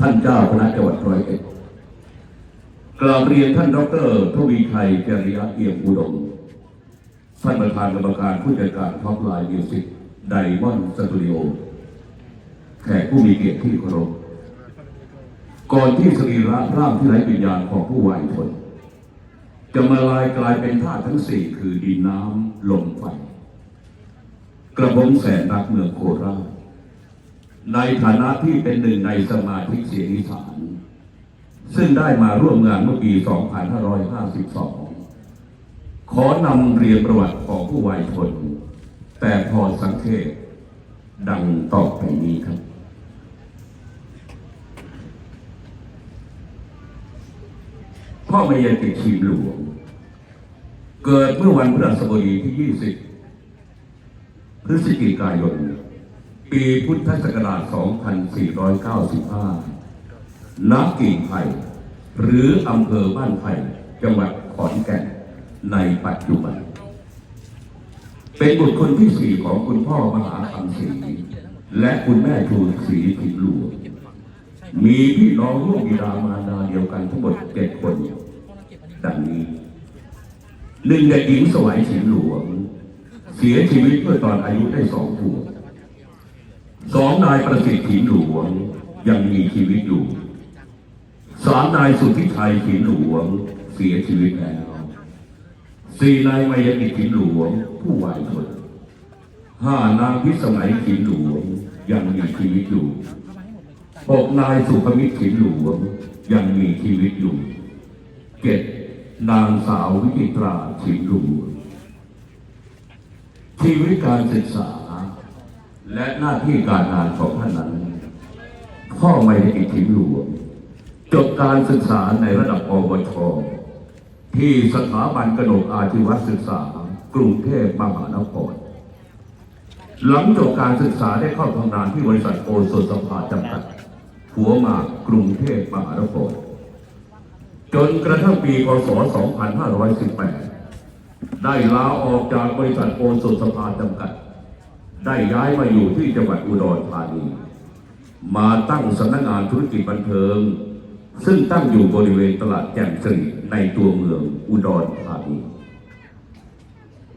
ท่านเจ้าคณะจังหวัดร้อยเอ็ดกราบเรียนท่านดอกเตอรทวีชัยจริยะเอี่ยมอุดมท่านประธานกรรมการผู้จัดการท็อปไลน์มิวสิกไดมอนด์สตูดิโอแขกผู้มีเกียรติที่เคารพก่อนที่สรีระร่างที่ไร้วิญญาณของผู้วายชนจะมาลายกลายเป็นธาตุทั้งสี่คือดินน้ำลมไฟกระผมแสนรักเมืองโคราช ในฐานะที่เป็นหนึ่งในสมาชิกเสียงอีสานซึ่งได้มาร่วมงานเมื่อปี 2552 ขอนำเรียนประวัติของผู้วายชน แต่พอสังเกตดังต่อไปนี้ครับ พ่อมายติชีมหลวง เกิดเมื่อวันพฤหัสบดีที่ 20 พฤศจิกายน ปีพุทธศักราช 2495 ณ กิ่งไผ่หรืออำเภอบ้านไผ่จังหวัดขอนแก่นในปัจจุบัน เป็นบุตรคนที่สี่ของคุณพ่อมหาคำศรีและคุณแม่ทูลศรีผินหลวงมีพี่น้องร่วมบิดามารดาเดียวกันทั้งหมดเจ็ดคนดังนี้หนึ่งเด็กหญิงสวัยฉินหลวง เสียชีวิตเมื่อตอนอายุได้สองขวบ สองนายประสิทธิ์ฉินหลวงยังมีชีวิตอยู่สามนายสุทธิชัยฉินหลวงเสียชีวิตแล้วสี่นายมายกิจฉินหลวงผู้วายชนห้านางพิสมัยฉินหลวงยังมีชีวิตอยู่หกนายสุภมิตรขินหลวงยังมีชีวิตอยู่เจ็ดนางสาววิจิตราขินหลวงชีวิตการศึกษา และหน้าที่การงานของท่านนั้นพ่อไม่ได้กิจขินหลวงจบการศึกษาในระดับอบชที่สถาบันกนกอาชีวศึกษากรุงเทพมหานครหลังจบการศึกษาได้เข้าทำงานที่บริษัทโอโซนสภาจำกัด หัวหมากกรุงเทพมหานครจนกระทั่งปีพศ 2518 ได้ลาออกจากบริษัทโอโซนสภาจำกัด ได้ย้ายมาอยู่ที่จังหวัดอุดรธานี มาตั้งสำนักงานธุรกิจบันเทิง ซึ่งตั้งอยู่บริเวณตลาดแจ่มสิริในตัวเมืองอุดรธานี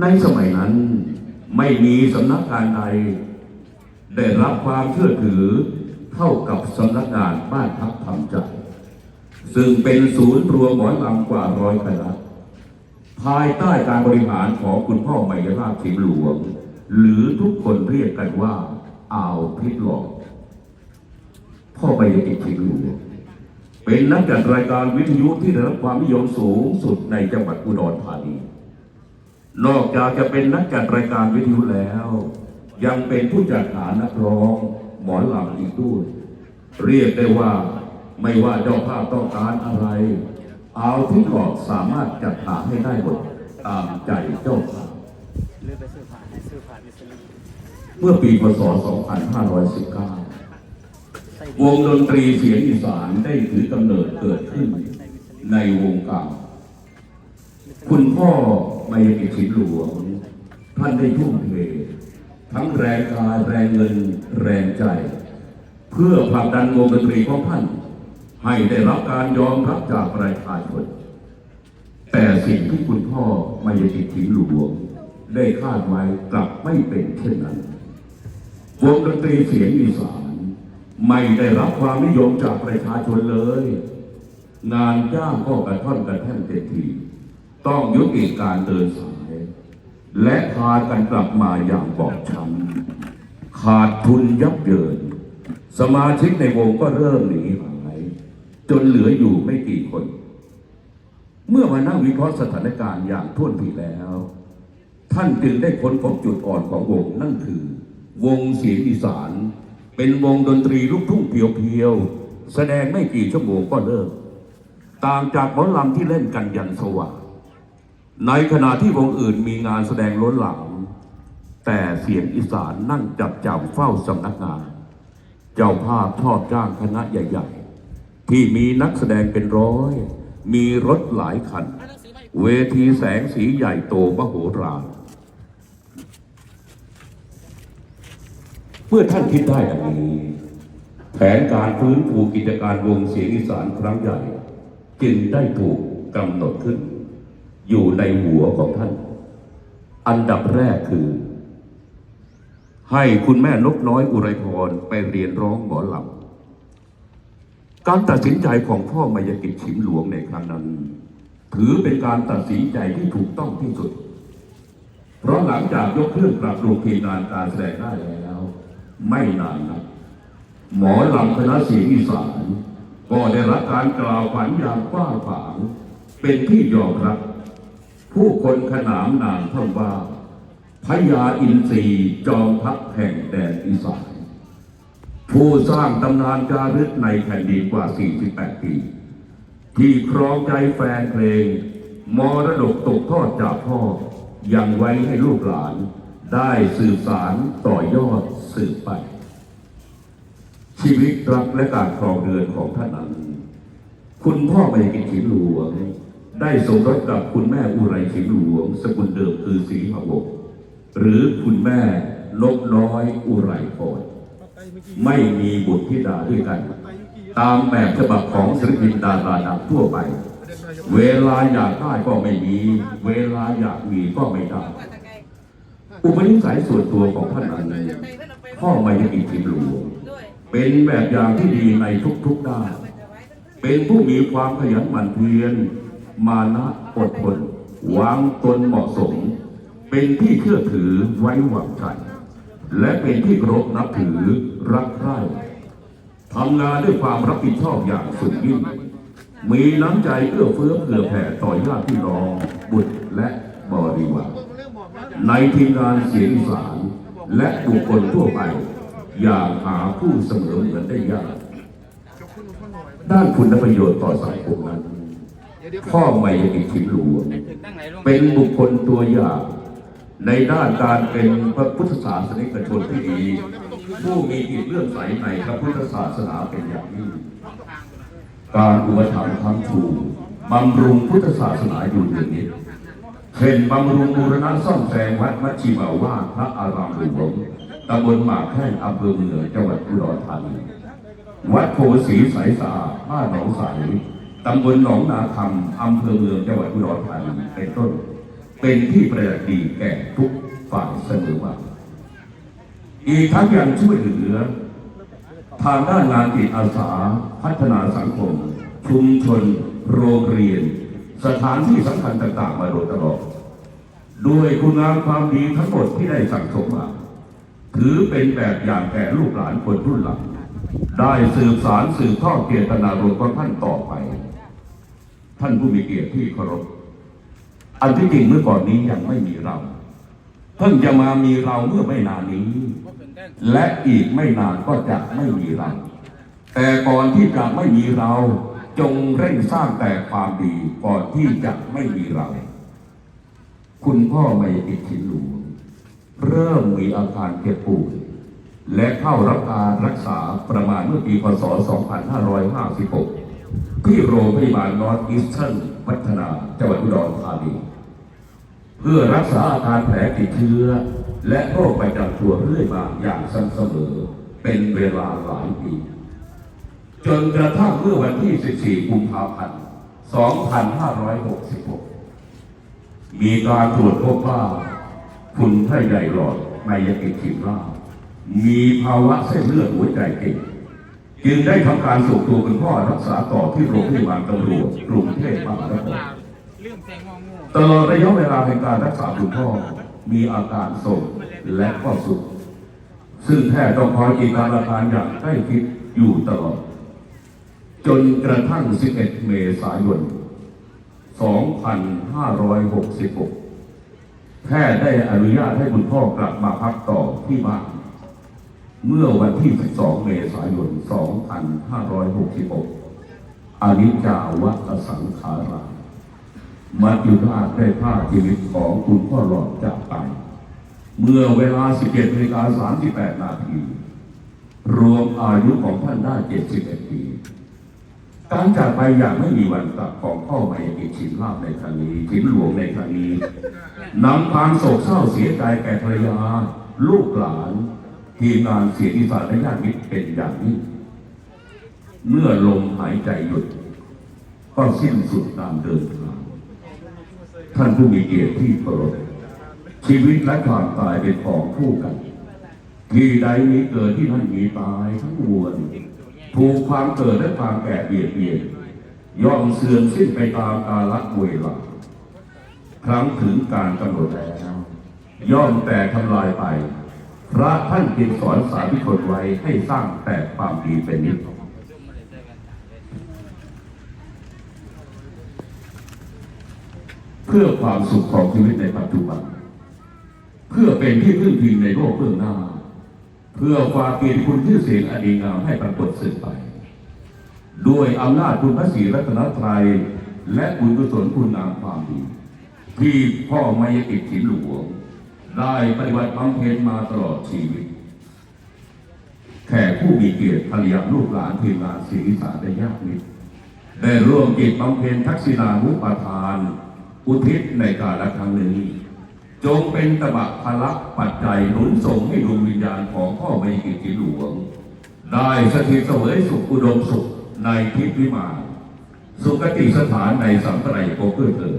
ในสมัยนั้นไม่มีสำนักงานใดได้รับความเชื่อถือเท่ากับสำนักงานบ้านพักทำใจซึ่งเป็นศูนย์รวมหมอลำกว่าร้อยคณะภายใต้การบริหารของคุณพ่อไมยราชถิมหลวง หรือทุกคนเรียกกันว่าอ่าวพิษหลอก พ่อไมยติถิมหลวงเป็นนักจัดรายการวิทยุที่ได้รับความนิยมสูงสุดในจังหวัดอุดรธานี นอกจากจะเป็นนักจัดรายการวิทยุแล้ว ยังเป็นผู้จัดหานักร้องหมอลำอีกด้วยเรียกได้ว่าไม่ว่าเจ้าภาพต้องการอะไร เอาที่หลอกสามารถจัดหาให้ได้หมดตามใจเจ้าภาพ เมื่อปีพศ 2519 วงดนตรีเสียงอีสานได้ถือกำเนิดเกิดขึ้นในวงการคุณพ่อไม่กิฉินหลวง ท่านได้ทุ่มเททั้งแรงกายแรงเงินแรงใจ เพื่อผลักดันวงดนตรีของท่าน ให้ได้รับการยอมรับจากประชาชนแต่สิ่งที่คุณพ่อไม่กิฉินหลวง ได้คาดไว้กลับไม่เป็นเช่นนั้นวงดนตรีเสียงอีสานไม่ได้รับความนิยมจากประชาชนเลย งานจ้างก็กระท่อนกระแท่นเต็มทีต้องยุติการเดินสาย และพากันกลับมาอย่างบอบช้ำขาดทุนยับเยิน สมาชิกในวงก็เริ่มหนีหายจนเหลืออยู่ไม่กี่คน เมื่อมานั่งวิเคราะห์สถานการณ์อย่างท่วนทีแล้ว ท่านจึงได้ค้นพบจุดอ่อนของวงนั่นคือ วงเสียงอีสาน เป็นวงดนตรีลูกทุ่งเพียวๆ แสดงไม่กี่ชั่วโมงก็เลิก ต่างจากหมอลำที่เล่นกันยันสว่างในขณะที่วงอื่นมีงานแสดงล้นหลาม แต่เสียงอีสานนั่งจับจ่าเฝ้าสำนักงาน เจ้าภาพชอบจ้างคณะใหญ่ๆ ที่มีนักแสดงเป็นร้อย มีรถหลายคัน เวทีแสงสีใหญ่โตมโหฬาร มื่อท่านคิดได้ดังนี้ แผนการฟื้นฟูกิจการวงเสียงอีสานครั้งใหญ่ จึงได้ถูกกำหนดขึ้น อยู่ในหัวของท่าน อันดับแรกคือ ให้คุณแม่นกน้อยอุไรพรไปเรียนร้องหมอลำการตัดสินใจของพ่อมายกิจฉิมหลวงในครั้งนั้น ถือเป็นการตัดสินใจที่ถูกต้องที่สุด เพราะหลังจากยกเครื่องปรับโรงพยาบาลการแสดงได้แล้ว ไม่นานนักหมอลำคณะเสียงอีสานก็ได้รับการกล่าวขวัญอย่างกว้างขวางเป็นที่ยอมรับ ผู้คนขนามนามท่องว่าพญาอินทรีจอมทัพแห่งแดนอีสานผู้สร้างตำนานจารึกในแผ่นดินกว่า 48 ปี ที่ครองใจแฟนเพลง มรดกตกทอดจากพ่อยังไว้ให้ลูกหลาน ได้สืบสารต่อยอดสืบไป ชีวิตรักและการครองเรือนของท่านนั้น คุณพ่อไปกินขีหลวง ได้สมรสกับคุณแม่อุไรขีหลวง สกุลเดิมคือศรีหวงหรือคุณแม่นกน้อยอุไรพรไม่มีบุตรธิดาด้วยกัน ตามแบบฉบับของศิลปินดาราดังทั่วไป เวลาอยากได้ก็ไม่มี เวลาอยากมีก็ไม่ได้ อุปนิสัยส่วนตัวของท่านนั้นพ่อไม่ได้กินขีหลวงเป็นแบบอย่างที่ดีในทุกๆด้านเป็นผู้มีความขยันหมั่นเพียร มานะอดทนวางตนเหมาะสม เป็นที่เชื่อถือไว้วางใจและเป็นที่เคารพนับถือรักใคร่ทำงานด้วยความรับผิดชอบอย่างสุดยิ่ง มีน้ำใจเอื้อเฟื้อเผื่อแผ่ต่อญาติพี่น้อง บุตรและบริวาร ในทีมงานเสียงสานและบุคคลทั่วไป อย่าหาผู้เสมอเหมือนได้ยาก ด้านคุณประโยชน์ต่อสังคมนั้นพ่อไม่ยกิจฉิมหลวงเป็นบุคคลตัวอย่างในด้านการเป็นพระพุทธศาสนิกชนที่ดี ผู้มีจิตเลื่อมใสในพระพุทธศาสนาเป็นอย่างยิ่งการอุปถัมภ์คำชูบำรุงพุทธศาสนาอยู่อย่างนี้ เช่นบำรุงบูรณะซ่อมแซมวัดมัชชิมาวาพระอารามหลวงตำบลหมากแข้งอำเภอเมืองจังหวัดอุดรธานีวัดโพสีสสะอาดบ้านหนองใสตำบลหนองนาคำอำเภอเมืองจังหวัดอุดรธานีเป็นต้น เป็นที่ประดับดีแก่ทุกฝ่ายเสมอมาอีกทั้งยังช่วยเหลือ ทางด้านงานจิตอาสาพัฒนาสังคม ชุมชน โรงเรียน สถานที่สำคัญต่างๆ มาโดยตลอด ด้วยคุณงามความดีทั้งหมดที่ได้สั่งสมมา ถือเป็นแบบอย่างแก่ลูกหลานคนรุ่นหลัง ได้สืบสารสืบทอดเกียรตินารมณ์ของท่านต่อไป ท่านผู้มีเกียรติที่เคารพ อันที่จริงเมื่อก่อนนี้ยังไม่มีเรา เพิ่งจะมามีเราเมื่อไม่นานนี้ และอีกไม่นานก็จะไม่มีเรา แต่ก่อนที่จะไม่มีเรา จงเร่งสร้างแต่ความดีก่อนที่จะไม่มีเรา คุณพ่อไม่ติดชินหลวงเริ่มมีอาการเจ็บป่วยและเข้ารับการรักษาประมาณเมื่อปีพศ 2556 ที่โรงพยาบาลนอร์ทอีสเทิร์นพัฒนาจังหวัดอุดรธานีเพื่อรักษาอาการแผลติดเชื้อ และโรคประจำตัวเรื่อยมาอย่างสม่ำเสมอเป็นเวลาหลายปี จนกระทั่งเมื่อวันที่ 14 กุมภาพันธ์ 2566 มีการตรวจพบว่าคุณไข้ใหญ่หลอดไมยากิจิมรามีภาวะเส้นเลือดหัวใจเก่งจึงได้ทำการส่งตัวคุณพ่อรักษาต่อที่โรงพยาบาลตำรวจกรุงเทพมหานครตลอดระยะเวลาในการรักษาคุณพ่อมีอาการทรงและก็สุขซึ่งแพทย์ต้องคอยติดตามอาการอย่างใกล้ชิดอยู่ตลอด จนกระทั่ง 11 เมษายน 2566 แพทย์ได้อนุญาตให้คุณพ่อกลับมาพักต่อที่บ้าน เมื่อวันที่ 12 เมษายน 2566 อนิจจาวะอสังขารามัจจุราชได้พาชีวิตของคุณพ่อหลอดจากไป เมื่อเวลา17นาฬิกา38 นาที รวมอายุของท่านได้ 71 ปี การจากไปอย่างไม่มีวันกลับของพ่อไม่กิจชินลาภในครั้งนี้ชินหลวงในครั้งนี้นำความโศกเศร้าเสียใจแก่ภรรยา ลูกหลานทีมงานเสียงอีสาและญาติมิตรเป็นอย่างนี้เมื่อลมหายใจหยุด ก็สิ้นสุดการเดินทางท่านผู้มีเกียรติที่เคารพชีวิตและความตายเป็นของคู่กัน ที่ใดมีเกิดที่นั่นมีตายทั้งมวล ถูกความเกิดและความแก่เบียดเบียนย่อมเสื่อมสิ้นไปตามกาลเวลาครั้งถึงการกำหนดแล้วย่อมแต่ทำลายไป พระท่านจึงสอนสาธุชนไว้ให้สร้างแต่ความดีเป็นนิจเพื่อความสุขของชีวิตในปัจจุบัน เพื่อเป็นที่พึ่งพิงในโลกเบื้องหน้า เพื่อความเกียรติคุณชื่อเสียงอดีงามให้ปรากฏสืบไป ด้วยอำนาจคุณพระศรีรัตนตรัยและบุญกุศลคุณงามความดี ที่พ่อไมยติดถินหลวง ได้ปฏิบัติบำเพ็ญมาตลอดชีวิต แขกผู้มีเกียรติภรรยาลูกหลานทีมงานศิริสารได้ยากนิดได้ร่วมกิจบำเพ็ญทักษิณานุปทาน อุทิศในการละครั้งนี้ จงเป็นตบะพลักปัจจัยหนุนส่งให้ดวงวิญญาณของพ่อไม่กิจหลวง ได้สถิตเสวยสุขอุดมสุขในทิพย์วิมานสุคติสถานในสัมปรายโกเพื่อเธอ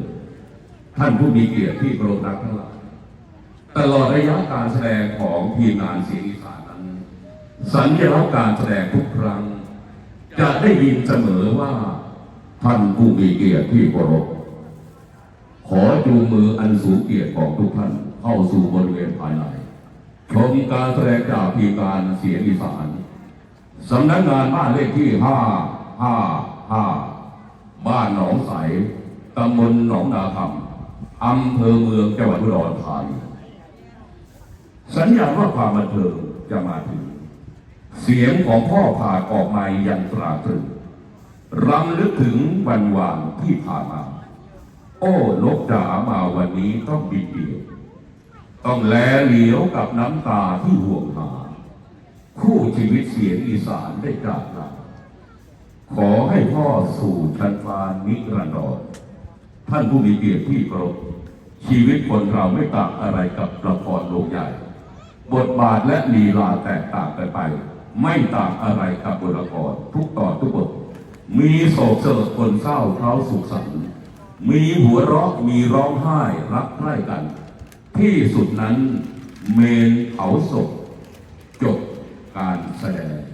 ท่านผู้มีเกียรติที่เคารพรักทั้งหลายตลอดระยะการแสดงของทีมงานเสียงอีสานนั้น สัญลักษณ์การแสดงทุกครั้ง จะได้ยินเสมอว่าท่านผู้มีเกียรติที่เคารพ จูงมืออันสูงเกียรติของทุกท่านเข้าสู่บริเวณภายในชมการแสดงจากทีมงานเสียงอีสานสำนักงานบ้านเลขที่ห้าห้าห้าบ้านหนองใส ตำบลหนองนาคำอำเภอเมืองจังหวัดอุดรธานีสัญญาณว่าความบันเทิงจะมาถึง เสียงของพ่อผ่าออกมายังตราตรึงรำลึกถึงวันวานที่ผ่านมา อ้นกจ๋ามาวันนี้ต้องบินเดียว ต้องแลเหลียวกับน้ำตาที่ห่วงหา คู่ชีวิตเสียงอีสานได้จากลาขอให้พ่อสู่ชันฟานนิรันดรท่านผู้มีเกียรติที่เคารพชีวิตคนเราไม่ต่างอะไรกับละครโลกใหญ่ บทบาทและลีลาแตกต่างกันไป ไม่ต่างอะไรกับบทละครทุกตอนทุกบท มีโศกเสลดคนเศร้าเท้าสุขสันต์ มีหัวเราะมีร้องไห้รักใคร่กัน ที่สุดนั้นเมนเผาศพจบการแสดง